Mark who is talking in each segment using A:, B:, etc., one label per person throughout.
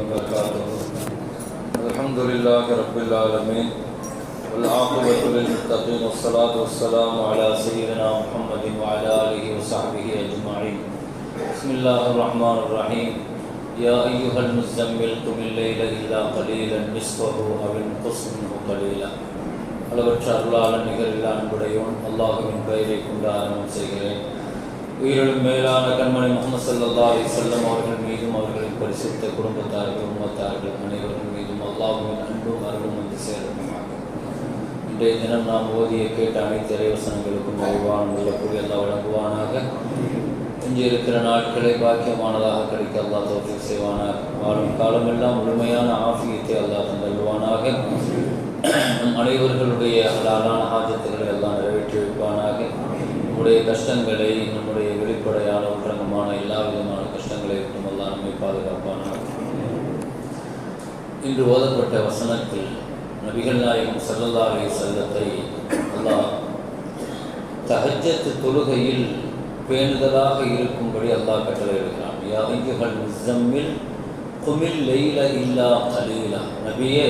A: وبركاته الحمد لله رب العالمين والعاقبة للمتقين والصلاة والسلام على سيدنا محمد وعلى آله وصحبه أجمعين بسم الله الرحمن الرحيم يا أيها المزمل قم الليل إلا قليلا نصفه أو انقص منه قليلا அளவற்ற அருளாளன் நிகரில்லா அன்புடையோன் அல்லாஹுவின் பெயரை கொண்டு ஆரம்பம் செய்கிறேன் உயிரிலும் மேலான கண்மணி முகமது சல்லா அலிசல்லம் அவர்கள் மீதும் அவர்களின் பரிசுத்த குடும்பத்தார்கள் உம்மத்தார்கள் அனைவர்கள் மீதும் அல்லாஹுவின் அன்பும் அருளும் வந்து சேரணுமாக இன்றைய தினம் நாம் ஓதிய கேட்ட அனைத்து இறைவசனங்களுக்கும் நிறைவான உள்ளக்கூடிய எல்லாம் வழங்குவானாக. இன்று இருக்கிற நாட்களை பாக்கியமானதாக கிடைக்க அல்லா தோற்றம் செய்வானாக. வாழும் காலமெல்லாம் முழுமையான ஆஃபியத்தை அல்லாஹ் தந்தல்வானாக நம் அனைவர்களுடைய ஹலாலான ஆஜத்துகளை எல்லாம் நம்முடைய கஷ்டங்களை நம்முடைய வெளிப்படையான உற்றங்கமான எல்லா விதமான கஷ்டங்களை விட்டும் எல்லாம் நம்மை பாதுகாப்பானார் இன்று ஓதப்பட்ட வசனத்தில் நபிகள் நாயகம் சல்லல்லா செல்லத்தை அல்லாஹ் தகஜத்து தொழுகையில் பேணுதலாக இருக்கும்படி அல்லாஹ் கட்டளையிடுகிறான் யா ஐயுகள் குமில் இல்லா கலீலா. நபியே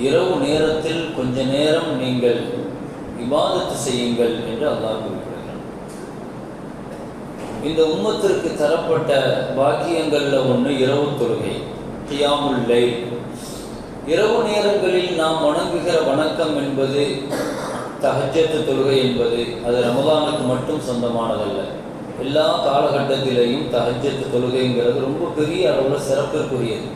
A: இரவு நேரத்தில் கொஞ்ச நேரம் நீங்கள் இபாதத்து செய்யுங்கள் என்று அல்லாஹ் குறிப்பிடுகிறான் இந்த உம்மத்திற்கு தரப்பட்ட பாக்கியங்களில் ஒன்று இரவு தொழுகை கியாமுல் இரவு நேரங்களில் நாம் வணங்குகிற வணக்கம் என்பது தஹஜத்து தொழுகை என்பது அது ரமதானுக்கு மட்டும் சொந்தமானதல்ல. எல்லா காலகட்டத்திலேயும் தஹஜத்து தொழுகைங்கிறது ரொம்ப பெரிய அளவில் சிறப்பிற்குரியது.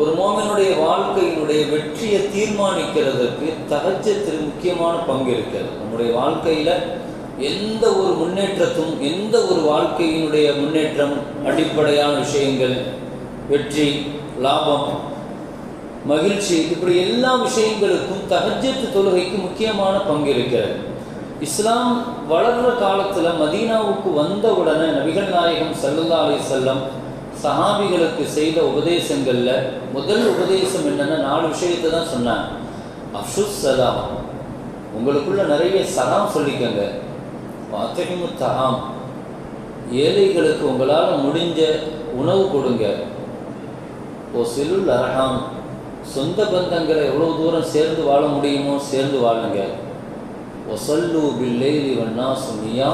A: ஒரு மோமனுடைய வாழ்க்கையினுடைய வெற்றியை தீர்மானிக்கிறதுக்கு தகச்சத்தில் முக்கியமான பங்கு இருக்கிறது. நம்முடைய வாழ்க்கையில் எந்த ஒரு முன்னேற்றத்தும் எந்த ஒரு வாழ்க்கையினுடைய முன்னேற்றம் அடிப்படையான விஷயங்கள் வெற்றி லாபம் மகிழ்ச்சி இப்படி எல்லா விஷயங்களுக்கும் தகஜத்து தொழுகைக்கு முக்கியமான பங்கு இருக்கிறது. இஸ்லாம் வளர்ற காலத்தில் மதீனாவுக்கு வந்தவுடனே நபிகள் நாயகம் சல்லுல்லா அலி செல்லம் சஹாபிகளுக்கு செய்த உபதேசங்களில் முதல் உபதேசம் என்னென்னா நாலு விஷயத்தை தான் சொன்னாங்க. அஃபுஸ் சலாம். உங்களுக்குள்ள நிறைய சலாம் சொல்லிக்கங்க. வாத்தகிமு தகாம் ஏழைகளுக்கு உங்களால் முடிஞ்ச உணவு கொடுங்க. ஓ சிலுல் அரகாம் சொந்த பந்தங்களை எவ்வளோ தூரம் சேர்ந்து வாழ முடியுமோ சேர்ந்து வாழுங்க. ஒசல்லு பில்லை இவன்னா சுமியா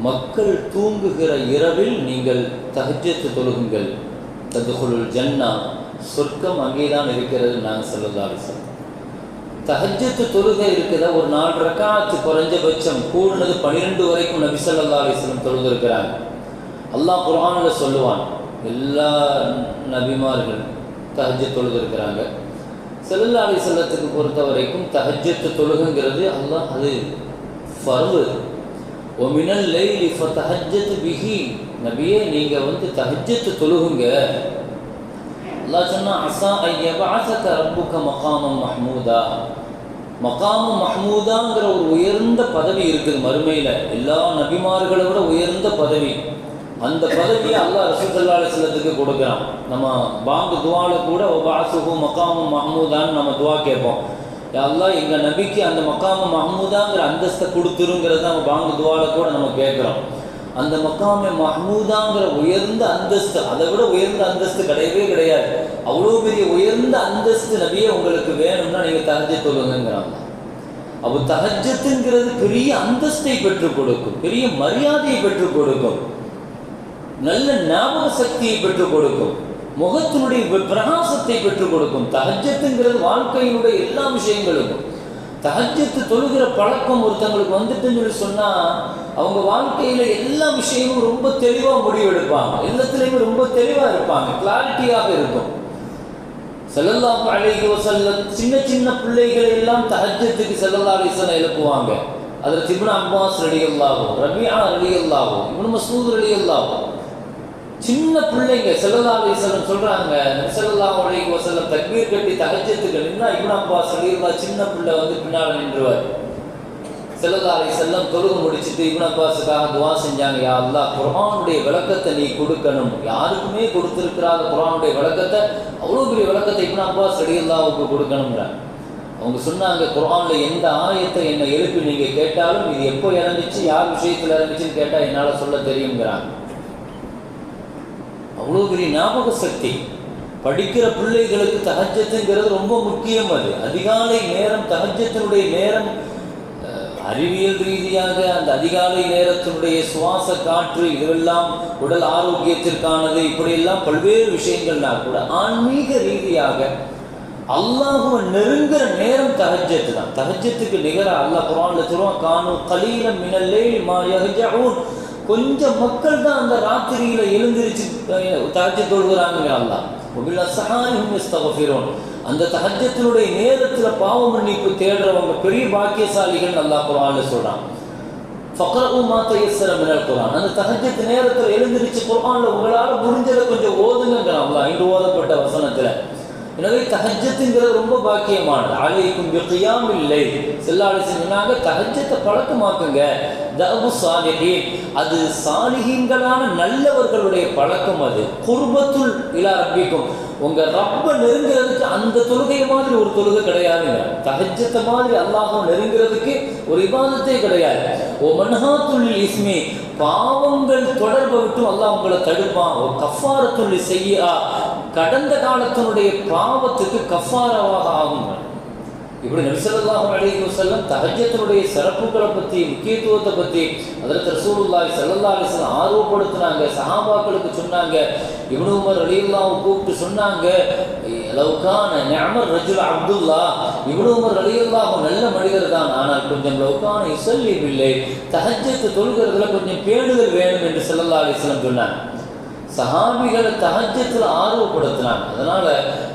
A: மக்கள் தூங்குகிற இரவில் நீங்கள் தகஜத்து தொழுகுங்கள். ததுகுலுல் ஜன்னா. சொர்க்கம் அங்கேதான் இருக்கிறது நாங்கள் சொல்லலாலி சார் தஹஜத்து தொழுகை இருக்கிற ஒரு நாலு ரக்காத்து குறைஞ்சபட்சம் கூடுனது பன்னிரெண்டு வரைக்கும் நபி சொல்லா அலிஸ்லம் தொழுதிருக்கிறாங்க. அல்லாஹ் குரானில் சொல்லுவான் எல்லா நபிமார்கள் தஹஜ தொழுதிருக்கிறாங்க. செல்லல்லா பொறுத்த வரைக்கும் தஹஜத்து தொழுகுங்கிறது அல்லாஹ் அது ஃபர்வு. ஒமினல் லைலி தஹஜ்ஜத் பிஹி நபியே நீங்கள் வந்து தஹஜத்து தொழுகுங்க. அல்லாஹ் சொன்னா அசா ஐயபாசக ரப்புக்க மகாமம் மஹ்மூதா மகாமு மஹ்மூதாங்கிற ஒரு உயர்ந்த பதவி இருக்குது மறுமையில். எல்லா நபிமார்களை விட உயர்ந்த பதவி. அந்த பதவியை அல்லாஹ் ரசூசல்லா சிலத்துக்கு கொடுக்குறான். நம்ம பாங்கு துவாவில் கூட ஒபாசுகு மகாமும் மஹமூதான்னு நம்ம துவா கேட்போம். எல்லாம் எங்கள் நபிக்கு அந்த மக்காம மஹமூதாங்கிற அந்தஸ்தை கொடுத்துருங்கிறத நம்ம பாங்கு துவால கூட நம்ம கேட்குறோம். அந்த மக்காம மஹமூதாங்கிற உயர்ந்த அந்தஸ்து அதை விட உயர்ந்த அந்தஸ்து கிடையவே கிடையாது. அவ்வளோ பெரிய உயர்ந்த அந்தஸ்து நபியே உங்களுக்கு வேணும்னா நீங்கள் தகஜ தொழுங்கிறாங்க அப்போ தகஜத்துங்கிறது பெரிய அந்தஸ்தை பெற்றுக் கொடுக்கும் பெரிய மரியாதையை பெற்றுக் கொடுக்கும். நல்ல ஞாபக சக்தியை பெற்றுக் கொடுக்கும். முகத்தினுடைய பிரகாசத்தை பெற்றுக் கொடுக்கும். தகஜத்துங்கிறது வாழ்க்கையினுடைய எல்லா விஷயங்களுக்கும் தகஜத்து தொழுகிற பழக்கம் ஒருத்தங்களுக்கு வந்துட்டுன்னு சொல்லி சொன்னால் அவங்க வாழ்க்கையில் எல்லா விஷயமும் ரொம்ப தெளிவாக முடிவெடுப்பாங்க. எல்லாத்துலேயுமே ரொம்ப தெளிவாக இருப்பாங்க. கிளாரிட்டியாக இருக்கும். செல்லல்லாஹு அழகியோ செல்லம் சின்ன சின்ன பிள்ளைகள் எல்லாம் தகஜத்துக்கு செல்லல்லா அலிசனை எழுப்புவாங்க. அதில் திபுன் அப்பாஸ் ரெடி அல்லாவும் ரபியா ரெடி அல்லாவும் இவனு மசூத் ரெடி சின்ன பிள்ளைங்க செல்லல்லா அலிசலம் சொல்கிறாங்க செல்லல்லா அலைஹி வசல்லம் தக்பீர் கட்டி தகச்சத்துக்கு நின்னா இவன் அப்பா ரெடி சின்ன பிள்ளை வந்து பின்னால் நின்றுவார். செல்லல்லா அலிசல்லம் தொழுகு முடிச்சுட்டு இவன் அப்பாஸுக்காக துவா செஞ்சாங்க. யா அல்லா குரானுடைய விளக்கத்தை நீ கொடுக்கணும். யாருக்குமே கொடுத்துருக்கிறாத குரானுடைய விளக்கத்தை. அவ்வளோ பெரிய விளக்கத்தை இவன் அப்பாஸ் அடியல்லாவுக்கு கொடுக்கணுங்கிறாங்க அவங்க சொன்னாங்க குரானில் எந்த ஆயத்தை என்னை எழுப்பி நீங்கள் கேட்டாலும் இது எப்போ இறந்துச்சு யார் விஷயத்தில் இறந்துச்சுன்னு கேட்டால் என்னால் சொல்ல தெரியுங்கிறாங்க அவ்வளோ பெரிய ஞாபக சக்தி. படிக்கிற பிள்ளைகளுக்கு தகஜத்துங்கிறது ரொம்ப முக்கியம் அது. அதிகாலை நேரம் தகஜத்தினுடைய நேரம் அறிவியல் ரீதியாக அந்த அதிகாலை நேரத்தினுடைய சுவாச காற்று இதெல்லாம் உடல் ஆரோக்கியத்திற்கானது இப்படியெல்லாம் பல்வேறு விஷயங்கள்னா கூட ஆன்மீக ரீதியாக அல்லாஹுவ நெருங்குற நேரம் தகஜத்து தான் தகஜத்துக்கு நிகராக அல்லாஹ் குர்ஆன்ல சொல்லுவான் காணும் கலீலம் மினல்லே மா யகஜூன் கொஞ்சம் மக்கள் தான் அந்த ராத்திரியில எழுந்திருச்சு தஹஜ்ஜத் தொழுகிறாங்க அல்லாஹ். வபில் அந்த தகஜத்தினுடைய நேரத்துல பாவ மன்னிப்பு தேடுறவங்க பெரிய பாக்கியசாலிகள் நல்லா குரான்னு சொல்றான். ஃபக்ரஉ மா தயஸ்ஸர மினல் குர்ஆன். அந்த தகஜத்து நேரத்துல எழுந்திருச்சு குர்ஆன்ல உங்களால முடிஞ்சதை கொஞ்சம் ஓதுங்கங்கறான் அல்லாஹ். இன்று ஓதப்பட்ட வசனத்துல. எனவே தகஜத்துங்கிறது ரொம்ப பாக்கியமானது. அலைக்கும் பிகியாம் இல்லை செல்லாடி சொன்னாங்க தகஜத்தை பழக்கமாக்குங்க. தபு சாலிஹீன் அது சாலிஹீன்களான நல்லவர்களுடைய பழக்கம் அது. குர்பத்துள் இலா ரப்பிக்கும். உங்க ரப்ப நெருங்கிறதுக்கு அந்த தொழுகை மாதிரி ஒரு தொழுகை கிடையாதுங்க. தகஜத்தை மாதிரி அல்லாஹும் நெருங்கிறதுக்கு ஒரு விவாதத்தே கிடையாது. ஓ மன்ஹாத்துள் இஸ்மி பாவங்கள் தொடர்பை விட்டு அல்லாஹ் உங்களை தடுப்பான். ஓ கஃபாரத்துள்ளி செய்யா கடந்த காலத்தினுடைய பாவத்துக்கு கஃபாராவாக ஆகும். இப்படி நபிசல்லாஹு அலைஹி செல்லம் தகஜத்தினுடைய சிறப்புகளை பற்றி முக்கியத்துவத்தை பற்றி அதில் ரசூலுல்லாஹி ஸல்லல்லாஹு அலைஹி ஆர்வப்படுத்தினாங்க சஹாபாக்களுக்கு சொன்னாங்க இப்னு உமர் ரலியல்லாஹு கூப்பிட்டு சொன்னாங்க லவ்கான நிஅமர் ரஜுல் அப்துல்லா இப்னு உமர் ரலியல்லாஹு நல்ல மனிதர் தான் ஆனால் கொஞ்சம் லவுகான இசல்லி பிள்ளை தகஜத்தை தொழுகிறதுல கொஞ்சம் பேடுதல் வேணும் என்று ஸல்லல்லாஹு அலைஹி சொன்னாங்க. சஹாபிகளை தகஜத்தில் ஆர்வப்படுத்தினாங்க. அதனால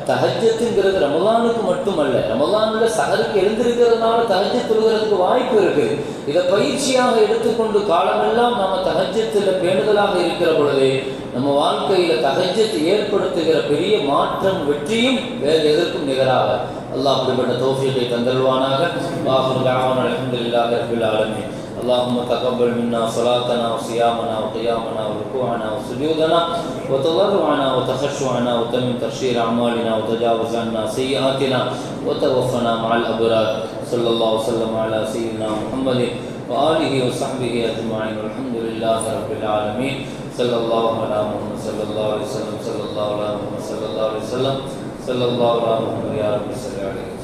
A: தகஜத்துங்கிறது ரமதானுக்கு மட்டுமல்ல ரமதானில் சகருக்கு எழுந்திருக்கிறதுனால தஹஜத் தொழுகிறதுக்கு வாய்ப்பு இருக்குது இதை பயிற்சியாக எடுத்துக்கொண்டு காலமெல்லாம் நம்ம தகஜத்தில் பேணுதலாக இருக்கிற பொழுது நம்ம வாழ்க்கையில் தகஜத்தை ஏற்படுத்துகிற பெரிய மாற்றம் வெற்றியும் வேறு எதற்கும் நிகராக அல்லாஹ் அப்படிப்பட்ட தோசியத்தை தந்தல்வானாக வாஹுர் தாவான் அலமதுல்லாஹ் اللهم تقبل منا صلاتنا وصيامنا وقيامنا وركوعنا وسجودنا وتضرعنا وتخشعنا وتمم ترشير أعمالنا وتجاوز عنا سيئاتنا وتوفنا مع الأبرار. صلى الله وسلم على سيدنا محمد وآله وصحبه أجمعين. والحمد لله رب العالمين. صلى الله على محمد صلى الله عليه وسلم صلى الله على محمد صلى الله عليه وسلم صلى الله على محمد يا رب صل عليه.